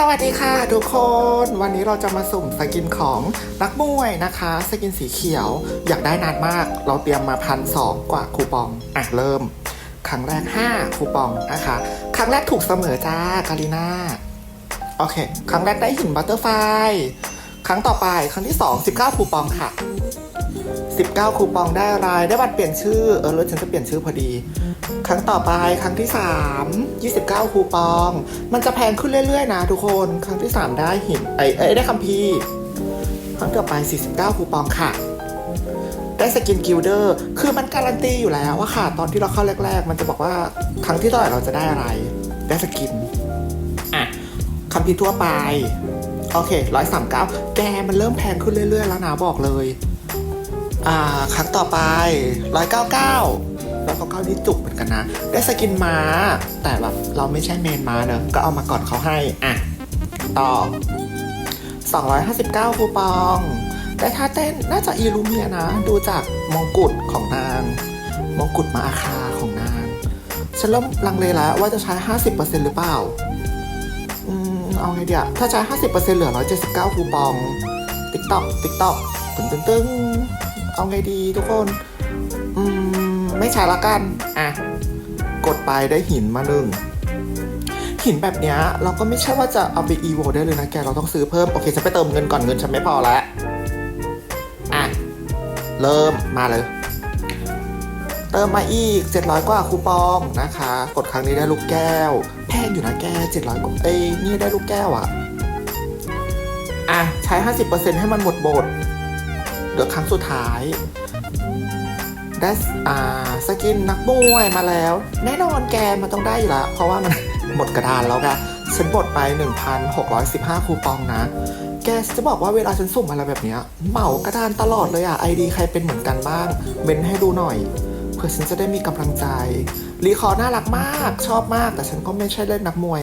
สวัสดีค่ะทุกคน วันนี้เราจะมาสุ่มสกินของนักมวยนะคะ สกินสีเขียว อยากได้นานมาก เราเตรียมมาพันสองกว่าคูปองอะเริ่ม ครั้งแรก 5 คูปองนะคะ ครั้งแรกถูกเสมอจ้า การีนาโอเค ครั้งแรกได้หินบัตเตอร์ไฟ ครั้งต่อไปครั้งที่ 2 19คูปองค่ะ 19คูปองได้อะไรได้บัตรเปลี่ยนชื่อเออแล้วฉันจะเปลี่ยนชื่อพอดี ครั้งต่อไปครั้งที่ 3 29คูปอง มันจะแพงขึ้นเรื่อยๆนะทุกคนครั้งที่ 3 ได้หินไอ้ได้คัมภีร์ครั้งต่อไป 49คูปองค่ะได้สกินกิลเดอร์ คือมันการันตีอยู่แล้วว่าค่ะ ตอนที่เราเข้าแรก ๆ มันจะบอกว่าครั้งที่เท่าไหร่เราจะได้อะไร ได้สกิน อะคัมภีร์ทั่วไป โอเคร้อยสามเก้าแกมันเริ่มแพงขึ้นเรื่อยๆ แล้วนะบอกเลย อ่า ครั้งต่อไปร้อยเก้าเก้าร้อยเก้าเก้านี่จุกเหมือนกันนะ ได้สกินม้า แต่แบบเราไม่ใช่เมนม้าเนอะก็เอามาก่อนเขาให้ อะ ต่อ 259คูปองได้ท่าเต้นน่าจะอีลูเมียนะ ดูจากมงกุฎของนาง มงกุฎมาอาคาของนาง ฉันเริ่มลังเลแล้วว่าจะใช้ 50%หรือเปล่า เอาไงเดียถ้าใช้ 50%เหลือ 179 คูปอง ติ๊กตอกติ๊กตอกตึงตึงตึงเอาไงดีทุกคน อืม ไม่ใช้ละกัน อะ กดไปได้หินมาหนึ่งหินแบบเนี้ยเราก็ไม่ใช่ว่าจะเอาไปอีโวได้เลยนะแก เราต้องซื้อเพิ่ม โอเค ฉันไปเติมเงินก่อนเงินฉันไม่พอแล้ว อะ เริ่มมาเลย ติมมาอีก 700 กว่าคูปองนะคะ กดครั้งนี้ได้ลูกแก้ว แพงอยู่นะแก700กว่าเอ้ยนี่ได้ลูกแก้วอะอะ ใช้ 50%ให้มันหมดบทเหลือครั้งสุดท้ายได้สอ่าสกินนักมวยมาแล้ว แน่นอนแกมันต้องได้อยู่แล้วเพราะว่ามันหมดกระดานแล้วไงฉันบดไป 1,615 คูปองนะ แกจะบอกว่าเวลาฉันสุ่มอะไรแบบเนี้ยเหมากระดานตลอดเลยอะไอดีใครเป็นเหมือนกันบ้างเมนให้ดูหน่อยื่อฉันจะได้มีกำลังใจ รีคอร์น่ารักมาก ชอบมาก แต่ฉันก็ไม่ใช่เล่นนักมวย